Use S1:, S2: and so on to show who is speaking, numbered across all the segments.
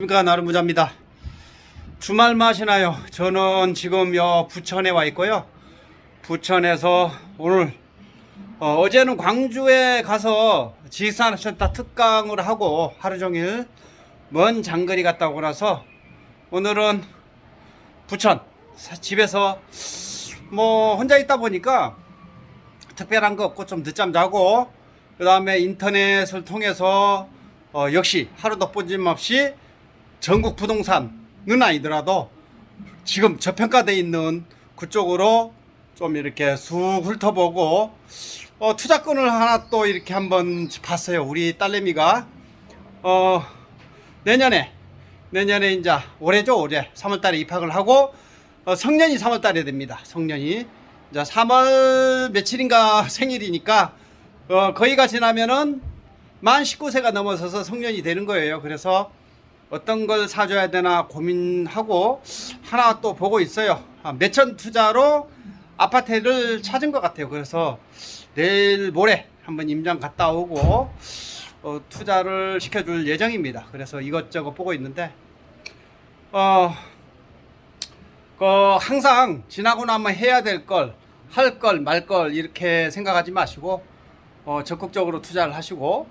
S1: 안녕하십니까 나름 부자입니다. 주말 마시나요? 저는 지금 여 부천에 와 있고요. 부천에서 오늘 어, 제는 광주에 가서 지식산업센터 특강을 하고 하루 종일 먼 장거리 갔다 오고 나서 오늘은 부천 사- 집에서 뭐 혼자 있다 보니까 특별한 거 없고 좀 늦잠 자고 그 다음에 인터넷을 통해서 어, 역시 하루도 빠짐없이 전국 부동산은 아니더라도 지금 저평가돼 있는 그쪽으로 좀 이렇게 쑥 훑어보고 어, 투자권을 하나 또 이렇게 한번 봤어요. 우리 딸내미가 어, 내년에 내년에 이제 올해죠 올해 3월달에 입학을 하고 어, 성년이 3월달에 됩니다. 성년이 이제 3월 며칠인가 생일이니까 어, 거기가 지나면은 만 19세가 넘어서서 성년이 되는 거예요. 그래서 어떤 걸 사줘야 되나 고민하고 하나 또 보고 있어요. 아, 매천 투자로 아파트를 찾은 것 같아요. 그래서 내일 모레 한번 임장 갔다 오고 어, 투자를 시켜줄 예정입니다. 그래서 이것저것 보고 있는데 어, 그 항상 지나고 나면 해야 될 걸, 할 걸, 말 걸 이렇게 생각하지 마시고 어, 적극적으로 투자를 하시고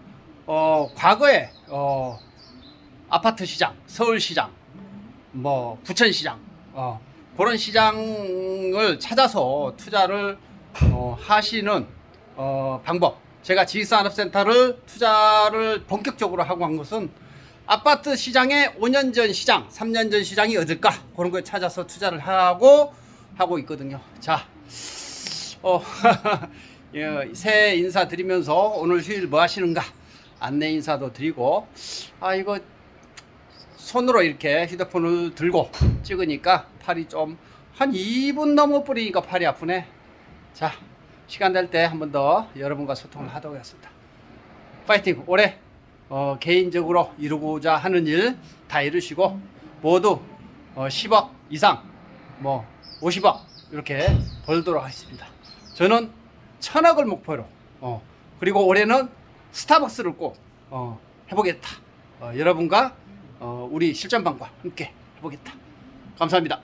S1: 어, 과거에 어, 아파트 시장, 서울 시장, 뭐 부천 시장, 어, 그런 시장을 찾아서 투자를 어, 하시는 어, 방법. 제가 지식산업센터를 투자를 본격적으로 하고 한 것은 아파트 시장의 5년 전 시장, 3년 전 시장이 어딜까 그런 걸 찾아서 투자를 하고 하고 있거든요. 자, 어, 예, 새해 인사 드리면서 오늘 휴일 뭐 하시는가 안내 인사도 드리고 아 이거 손으로 이렇게 휴대폰을 들고 찍으니까 팔이 좀 한 2분 넘어 버리니까 팔이 아프네. 자, 시간 될 때 한 번 더 여러분과 소통을 하도록 하겠습니다. 파이팅! 올해 어, 개인적으로 이루고자 하는 일 다 이루시고 모두 어, 10억 이상 뭐 50억 이렇게 벌도록 하겠습니다. 저는 천억을 목표로 어, 그리고 올해는 스타벅스를 꼭 어, 해보겠다. 어, 여러분과 어, 우리 실전방과 함께 해보겠다. 감사합니다.